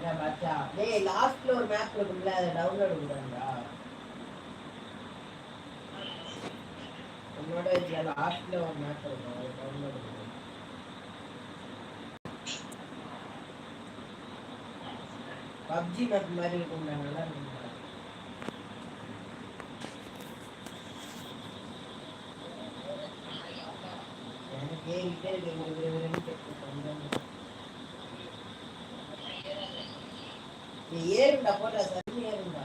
டேய் லாஸ்ட்ல ஒரு மேப் இருக்கும்ல அதை டவுன்லோட் பண்ணுறா உன்னோட இதுல லாஸ்ட்ல ஒரு மேப் இருக்கும் அதை டவுன்லோட் பண்ணு பப்ஜி மேப் மாதிரி இருக்கும்ல நல்லா இருக்கும்ல எனக்கு ஏறிக்கிட்டே இருக்கு நீ ஏறுண்டா போட்டா சரி ஏறுண்டா.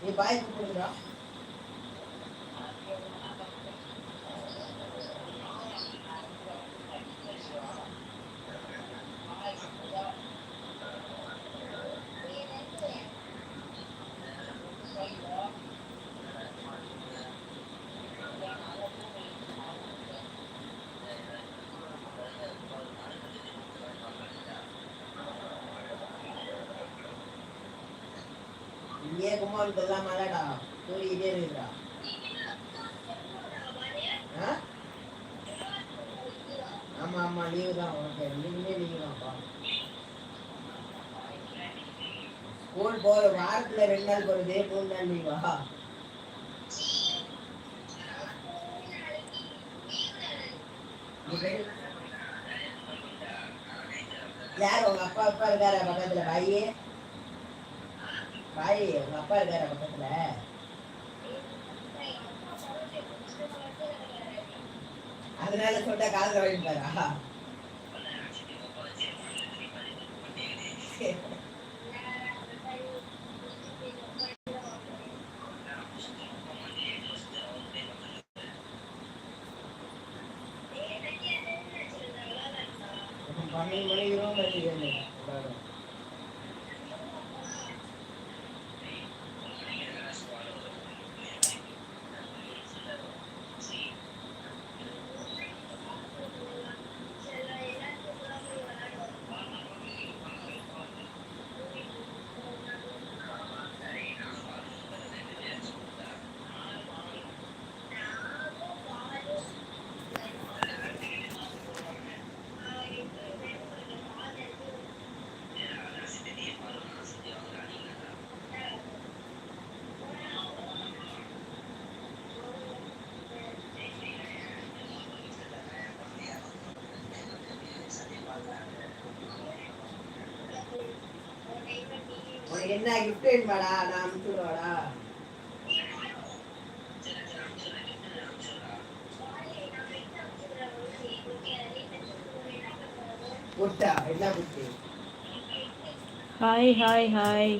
நீ பாய் கூப்பிடுங்கடா இங்கே குமார் இதெல்லாம் மழைடா தூரிக்கிட்டே இருக்குடா ஆ? ஆமா ஆமா லீவு தான் உனக்கு. ரெண்டுமே லீவு தான்ப்பா ஸ்கூல் போற வாரத்துல ரெண்டு நாள் போறதே மூணு நாள் லீவா யார் உங்க அப்பா அப்பா இருக்காரா பக்கத்துல? பாயே பாய் உங்க அப்பா இருக்காரா பக்கத்துல. அதனால சொல்லிட்டா காதுல வாங்கிட்டாரா என்ன கிஃப்ட் வேணுமாடா? நான் அனுப்பிச்சுடுவாடா ஹாய் ஹாய் ஹாய்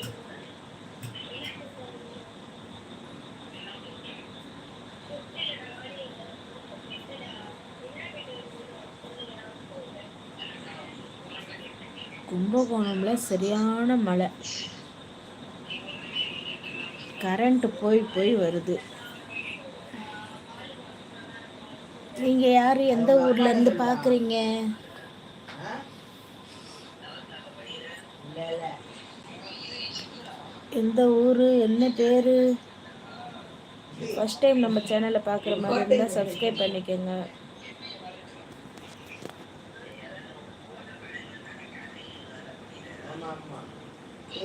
கும்பகோணம்ல சரியான மழை. கரண்ட்டு போய் போய் வருது. நீங்கள் யார்? எந்த ஊர்லேருந்து பார்க்குறீங்க எந்த ஊர்? என்ன பேர்? ஃபஸ்ட் டைம் நம்ம சேனலை பார்க்குற மாதிரி இருந்தால் சப்ஸ்கிரைப் பண்ணிக்கோங்க.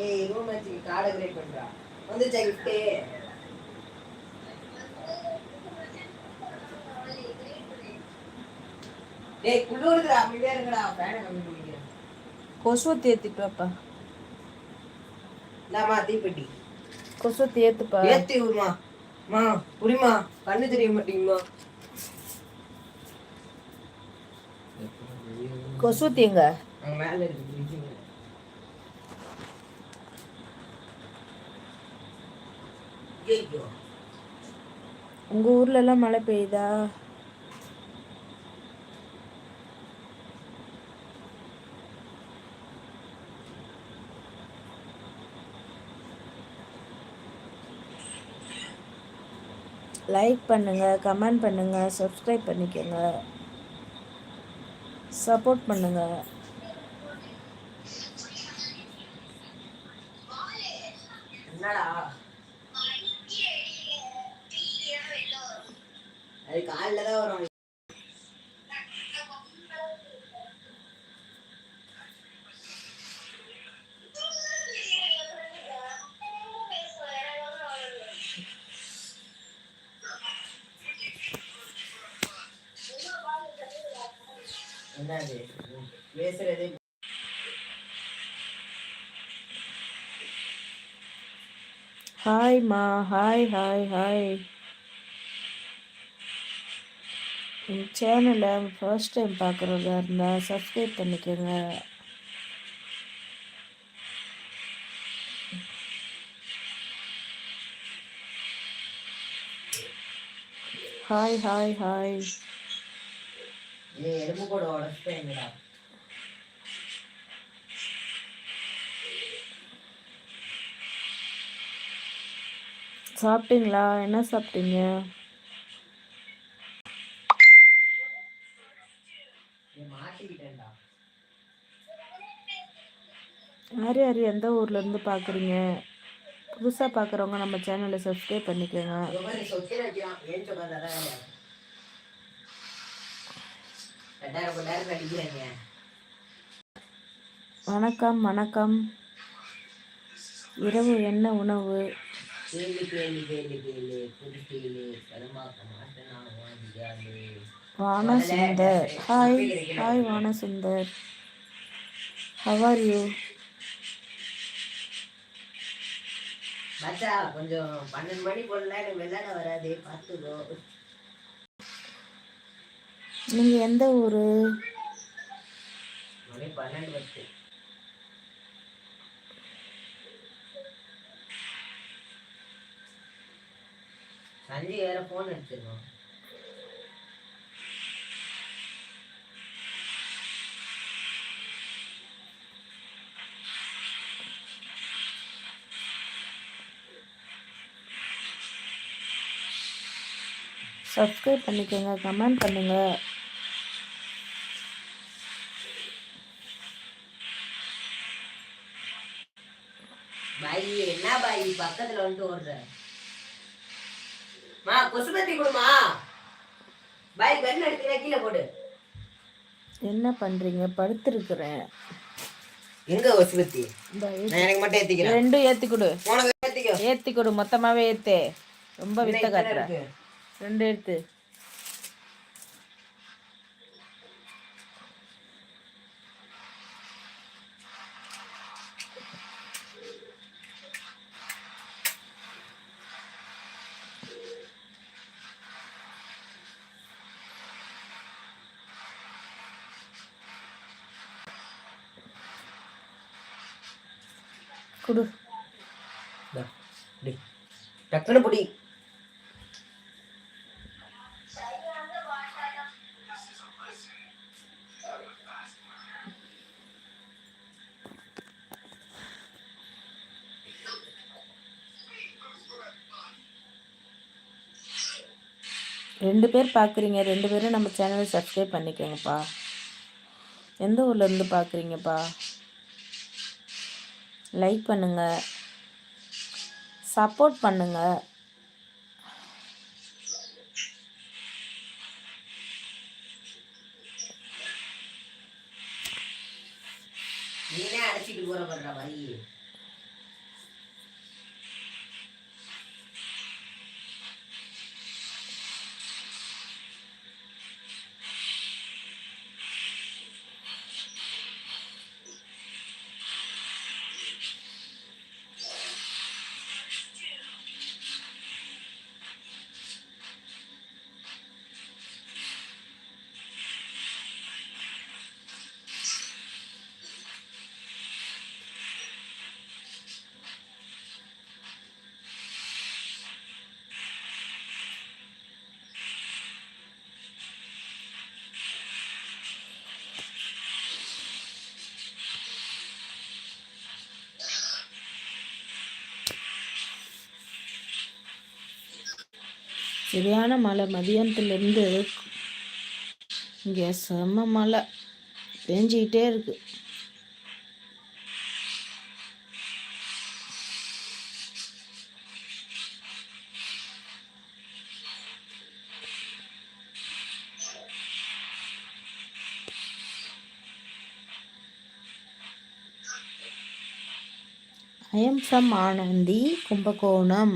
ஏய் ரூம் வச்சு காடை கிரேட் பண்ணுறா பண்றா வந்துச்சா கிஃப்ட் டேய் குளிருதுடா அமைதியா இருங்கடா ஃபேனை கம்மி பண்ணிக்கிறேன். கொசுவத்தி ஏற்றிட்டு வாப்பா. இந்தாம்மா தீப்பெட்டி. கொசுவத்தி ஏற்றுப்பா ஏத்தி விடுமா மா புரியுமா கண்ணு தெரிய மாட்டீங்களா கொசுவத்தி எங்க மேல இருக்கு பெய்யும் உங்கள் ஊர்லலாம் மழை பெய்யுதா? லைக் பண்ணுங்க கமெண்ட் பண்ணுங்க சப்ஸ்கிரைப் பண்ணிக்கோங்க. சப்போர்ட் பண்ணுங்கள் என்னடா அது காலில் தான் வரும் என்னது பேசுறதே ஹாய்மா ஹாய் ஹாய் ஹாய் என் சேனலை ஃபர்ஸ்ட் டைம் பார்க்குறதா இருந்தால் சப்ஸ்கிரைப் பண்ணிக்கோங்க. ஹாய் ஹாய் ஹாய் ஏய் எலும்பு கூட உடச்சிட்டேங்கடா. சாப்பிட்டீங்களா? என்ன சாப்பிட்டீங்க? யார் யார் எந்த ஊர்லேருந்து பார்க்குறீங்க புதுசாக பார்க்குறவங்க நம்ம சேனலை சப்ஸ்கிரைப் பண்ணிக்கோங்க. வணக்கம் வணக்கம். இரவு என்ன உணவு? கேளு கேளு கேளு கேளு புது கேளு பெருமாக்க மாட்டேன் நான் வாங்கிக்காது Vanasundar hi hi Vanasundar. How are you மச்சா கொஞ்சம் பன்னெண்டு மணி போடல எனக்கு விளையாட வராது பார்த்துக்கோ நீங்கள் எந்த ஊர்? மணி பன்னெண்டு பத்து. சஞ்சய் வேற போன் அடிச்சிருக்கோம். சப்ஸ்கிரைப் பண்ணிக்கோங்க கமெண்ட் பண்ணுங்கள் பாய் என்ன பாய் பக்கத்துல வந்துட்டு ஓடுற? மா கொடுமா. கீழே போடு. என்ன பண்ணுறீங்க படுத்துருக்குறேன். எங்க நான் எனக்கு மட்டும் ஏத்திக்கிறேன். ரெண்டும் ஏற்றி கொடு உனக்கு ஏத்திக்கோ. ஏற்றி கொடு மொத்தமாகவே ஏற்று ரொம்ப வித்த இன்னும் இத்தனை காட்டுற. இருக்கு. ரெண்டு எடுத்து. கொடு. இந்தா, இப்படி. டக்குனு புடி ரெண்டு பேர் பார்க்குறீங்க ரெண்டு பேரும் நம்ம சேனலை சப்ஸ்கிரைப் பண்ணிக்கோங்கப்பா. எந்த ஊர்ல இருந்து பார்க்குறீங்கப்பா லைக் பண்ணுங்கள் சப்போர்ட் பண்ணுங்கள் நீனே அடைச்சிட்டு போற பாருடா பாய் சரியான மழை. மதியானத்துலேருந்து இங்கே செம்ம மழை. பெஞ்சிக்கிட்டே இருக்கு. ஐ am ஆனந்தி கும்பகோணம்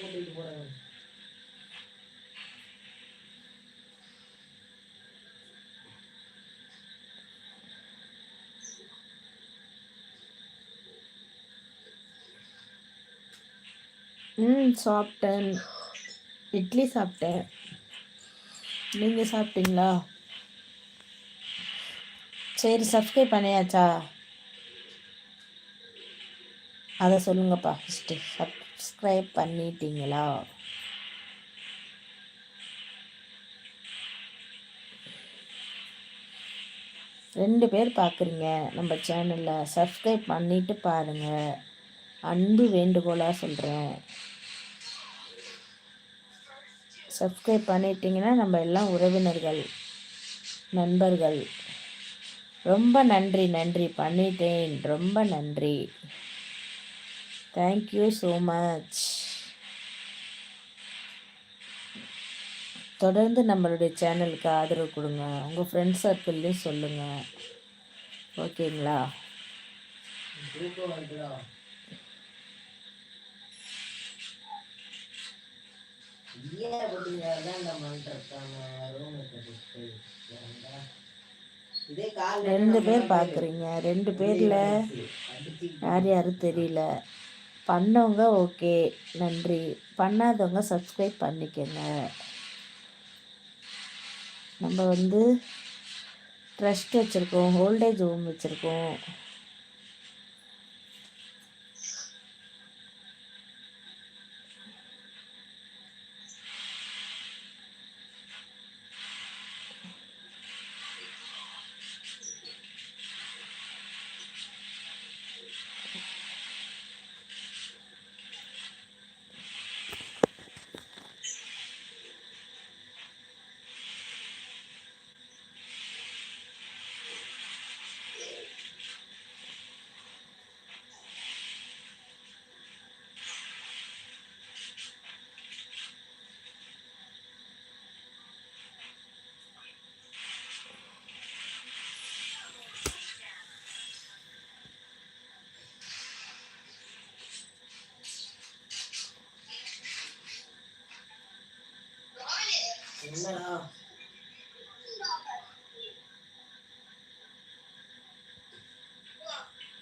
போட்டுட்டு போறாங்க ம் சாப்பிட்டேன். இட்லி சாப்பிட்டேன். நீங்கள் சாப்பிட்டீங்களா? சரி சப்ஸ்கிரைப் பண்ணியாச்சா? அதை சொல்லுங்கப்பா ஃபஸ்ட்டு சப்ஸ்கிரைப் பண்ணிட்டீங்களா? ரெண்டு பேர் பார்க்குறீங்க நம்ம சேனலில் சப்ஸ்கிரைப் பண்ணிட்டு பாருங்கள் அன்பு வேண்டுகோளாக சொல்கிறேன் சப்ஸ்கிரைப் பண்ணிட்டீங்கன்னா நம்ம எல்லாம் உறவினர்கள் நண்பர்கள். ரொம்ப நன்றி நன்றி. பண்ணிட்டேன். ரொம்ப நன்றி. தேங்க்யூ ஸோ மச் தொடர்ந்து நம்மளுடைய சேனலுக்கு ஆதரவு கொடுங்க. உங்கள் ஃப்ரெண்ட்ஸ் சர்க்கிள்லேயும் சொல்லுங்கள் ஓகேங்களா? ஏன் அப்படிங்கிறதான் நம்ம ரூமுக்கு ரெண்டு பேர் பார்க்குறீங்க ரெண்டு பேரில் யார் யாரும் தெரியல. பண்ணவங்க ஓகே. நன்றி. பண்ணாதவங்க சப்ஸ்கிரைப் பண்ணிக்கோங்க. நம்ம வந்து ட்ரஸ்ட் வச்சுருக்கோம். ஓல்டேஜ் ஹோம் வச்சுருக்கோம்.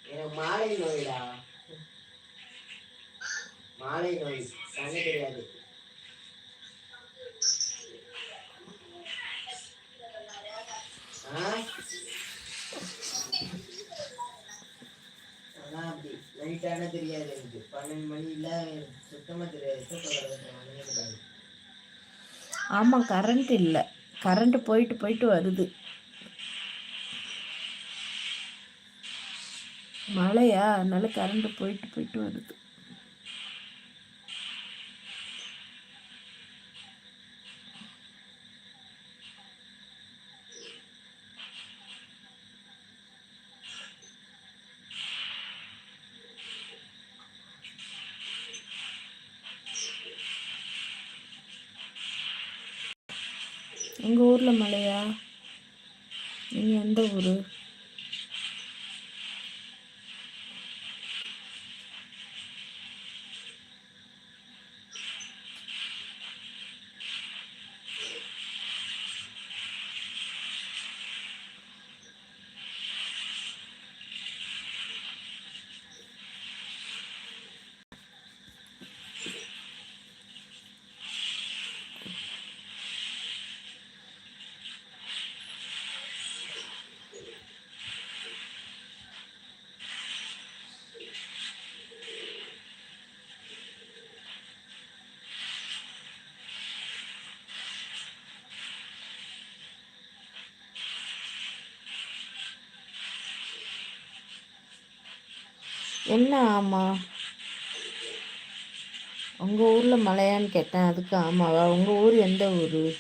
எனக்கு மாலை நோய்டா மாலை நோய். கண்ணு தெரியாது ஆ? அதான் அப்படி. லைட்டான தெரியாது எனக்கு. பன்னெண்டு மணில சுத்தமா தெரியாது தூக்கம் வர்றது மணியே கிடையாது ஆமாம் கரண்ட் இல்லை. கரண்ட் போயிட்டு போயிட்டு வருது. மழையா? அதனால கரண்ட் போயிட்டு போயிட்டு வருது. உங்கள் ஊரில் மழையா? நீங்கள் எந்த ஊர்? என்ன ஆமாம் உங்கள் ஊரில் மழையான்னு கேட்டேன். அதுக்கு ஆமாவா? உங்கள் ஊர் எந்த ஊர்?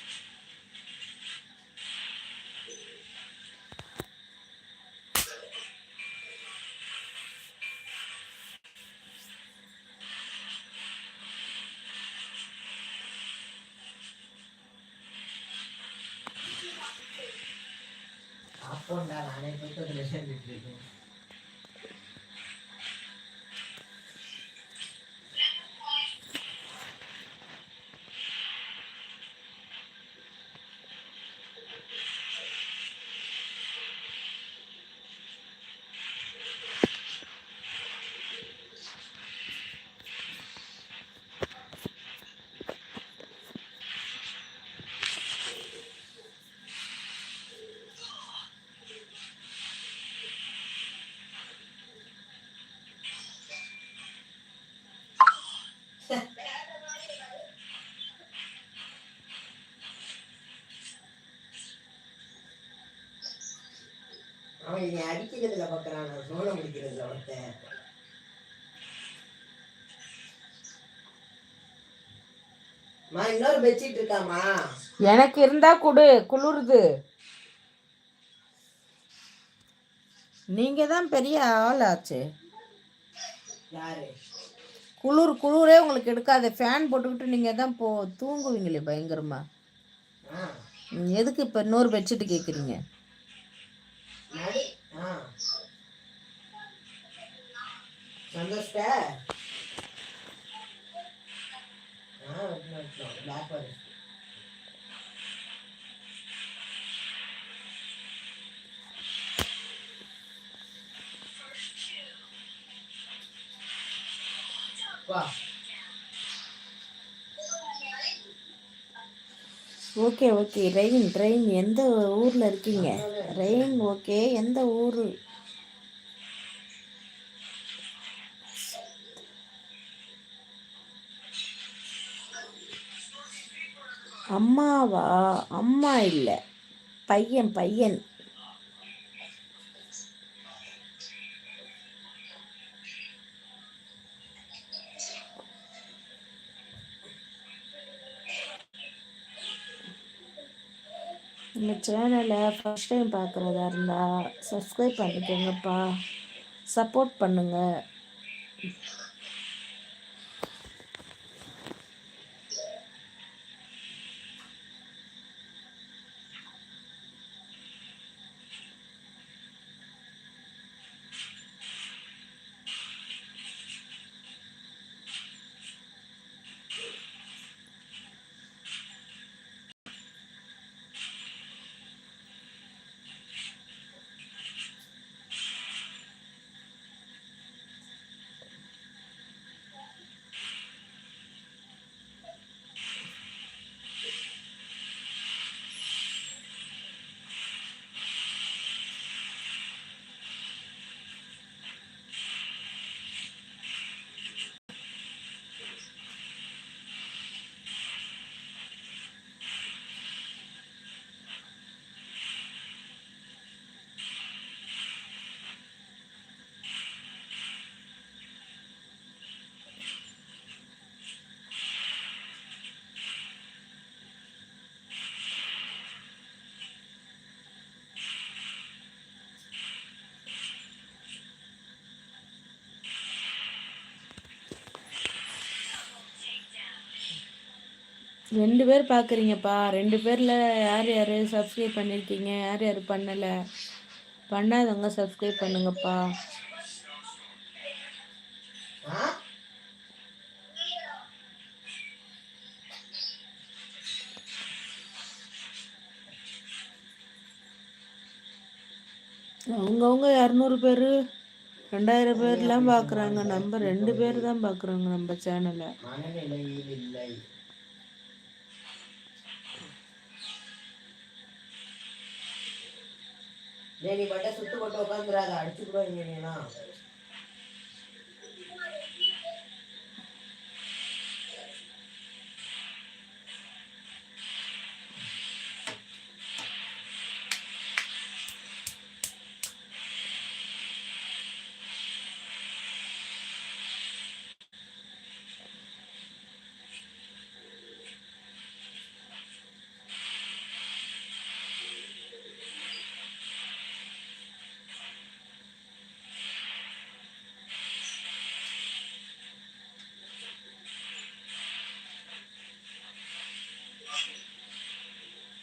அவன் என்னை அடிக்கிறதுல பார்க்குறான் நான் முடிக்கிறதுல ஒருத்தன் இன்னொரு பெட்ஷீட் இருக்காமா எனக்கு இருந்தா கொடு குளிருது. நீங்கள் தான் பெரிய ஆள் ஆச்சு யாரு? குளிர் குளிரே உங்களுக்கு எடுக்காது. ஃபேன் போட்டுக்கிட்டு நீங்கள் தான் போ தூங்குவீங்களே பயங்கரமா. ஆ. ம், எதுக்கு இப்போ இன்னொரு பெட்ஷீட் கேட்குறீங்க நடு ஆ சந்தோஷ்ட ஆ பிளாக் ஃபாரஸ்ட் வா ஓகே ஓகே ரெயின் ரெயின் எந்த ஊரில் இருக்கீங்க? ரெயின் ஓகே எந்த ஊர்? அம்மாவா? அம்மா இல்லை. பையன் பையன். இந்த சேனலை ஃபஸ்ட் டைம் பார்க்குறதா இருந்தால் சப்ஸ்கிரைப் பண்ணிக்கோங்கப்பா. சப்போர்ட் பண்ணுங்க. ரெண்டு பேர் பார்க்குறீங்கப்பா ரெண்டு பேரில் யார் யார் சப்ஸ்கிரைப் பண்ணியிருக்கீங்க யார் யார் பண்ணலை? பண்ணாதவங்க சப்ஸ்கிரைப் பண்ணுங்கப்பா. அவங்கவுங்க இரநூறு பேர் ரெண்டாயிரம் பேர்லாம் பார்க்குறாங்க நம்ம ரெண்டு பேர் தான் பார்க்குறாங்க நம்ம சேனலை மனநிலையில் இல்லை டேய், நீ பட்ட சுட்டு போட்டு உட்காந்துடாத அடிச்சுக்கிடுவோம் கூட நீனா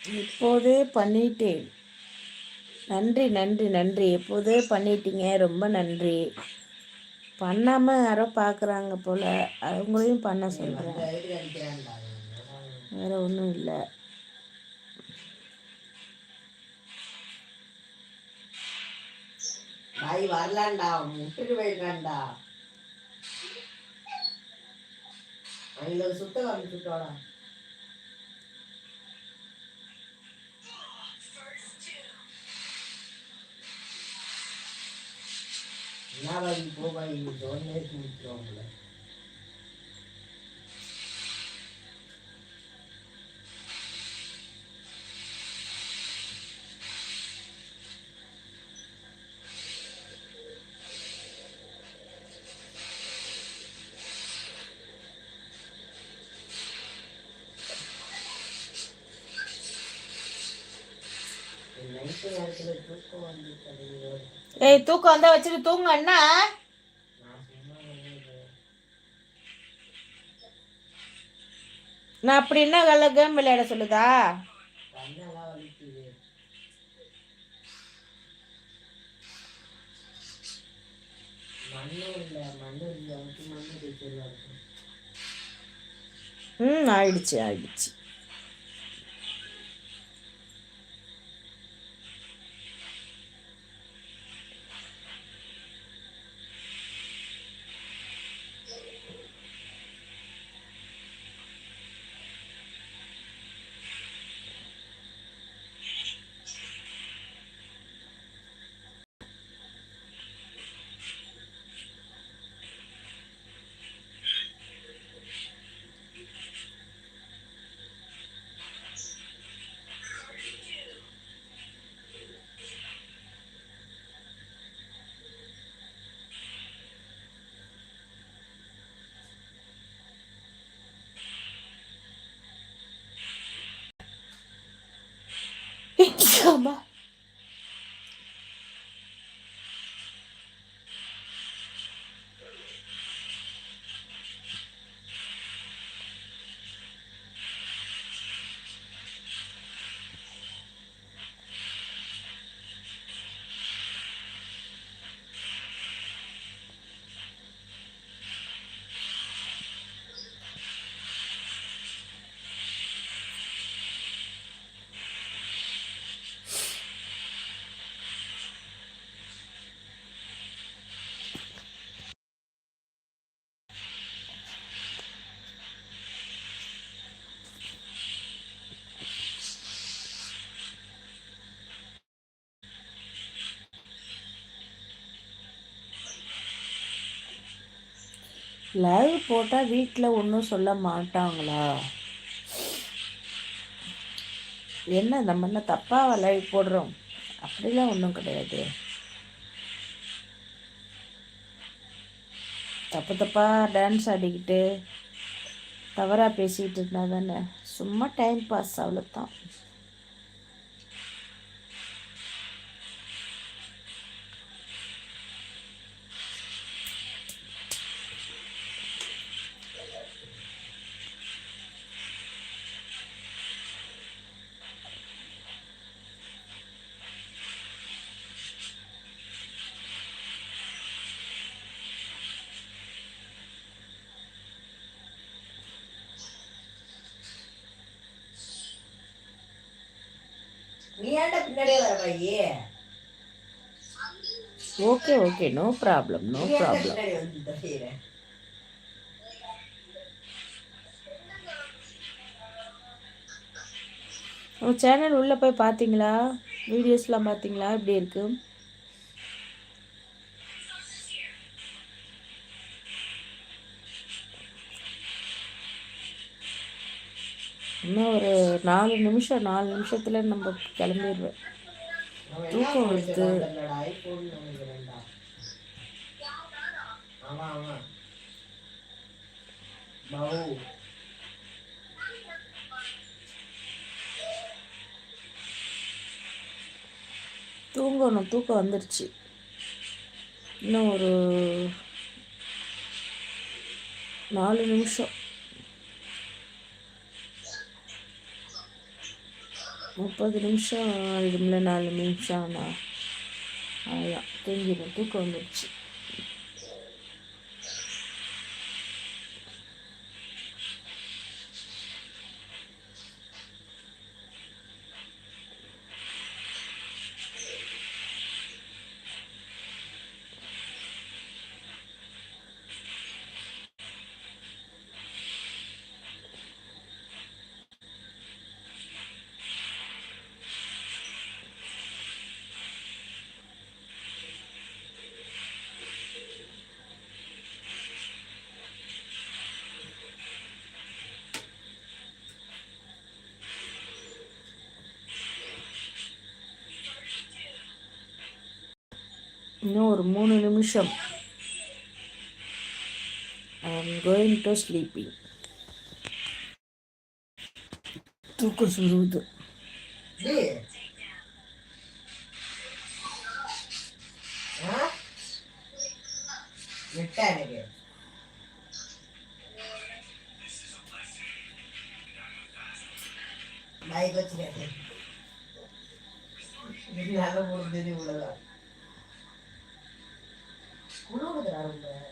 இப்போதே பண்ணிட்டேன். நன்றி நன்றி நன்றி. எப்போதே பண்ணிட்டீங்க. ரொம்ப நன்றி. பண்ணாமல் யாரோ பார்க்குறாங்க போல். அவங்களையும் பண்ண சொல்கிறேன் வேறு ஒன்றும் இல்லை. பாய் வரலாண்டா. முட்டுக்கு போயிருக்கான்டா சுத்த காமிச்சுட்டோடா என்ன பாய் போ பாய் சொன்னே முடிச்சிருவாங்கள நைட்டு நேரத்தில் தூக்கம் வந்து தடையோடு ஏய் தூக்கம் வந்தால் வச்சுட்டு தூங்க அண்ணா நான் வந்து அப்படி என்ன கல்ல கேம் விளையாட சொல்லுதா? ம் ஆயிடுச்சு ஆயிடுச்சு. அம்மா லைவ் போட்டால் வீட்டில் ஒன்றும் சொல்ல மாட்டாங்களா? என்ன நம்ம என்ன தப்பாக லைவ் போடுறோம்? அப்படிலாம் ஒன்றும் கிடையாது. தப்பு தப்பாக டான்ஸ் ஆடிக்கிட்டு தவறாக பேசிக்கிட்டு இருந்தால் தானே சும்மா டைம் பாஸ் அவ்வளோதான் நீ ஏன்டா பின்னாடியே வர பாயி okay okay no problem no problem உங்கள் சேனல் உள்ளே போய் பார்த்தீங்களா வீடியோஸ்லாம் பார்த்தீங்களா எப்படி இருக்கு? இன்னும் ஒரு நாலு நிமிஷம் நாலு நிமிஷத்தில் நம்ம கிளம்பிடுவேன் தூக்கம் வருது. தூங்கணும் தூக்கம் வந்துடுச்சு இன்னும் ஒரு நாலு நிமிஷம். முப்பது நிமிஷம் ஆயிடும்ல நாலு நிமிஷம் ஆனால் அதான் தூங்கிடும் தூக்கம் வந்துடுச்சு இன்னும் ஒரு மூணு நிமிஷம் I am going to sleeping தூக்கம் சுருவுது டேய். ஆ? விட்டா எனக்கு நாய்க்கு வச்சுருக்கேன் நல்ல முடிஞ்சது 모르거든 아는데.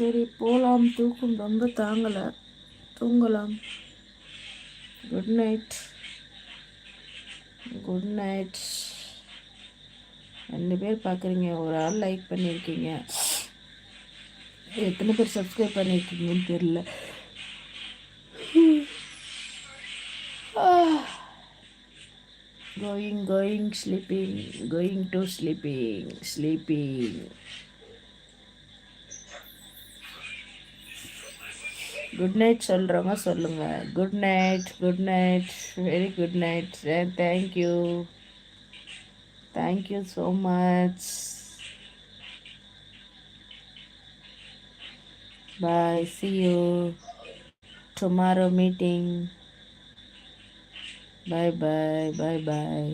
சரி போகலாம் தூக்கம் ரொம்ப தாங்கலை. தூங்கலாம். குட் நைட் குட் நைட் ரெண்டு பேர் பார்க்குறீங்க ஒரு ஆள் லைக் பண்ணியிருக்கீங்க எத்தனை பேர் சப்ஸ்கிரைப் பண்ணியிருக்கீங்கன்னு தெரில going going sleeping going to sleeping sleeping good night சொல்கிறவங்க சொல்லுங்கள் good night good night very good night thank you thank you so much bye see you tomorrow meeting bye bye bye bye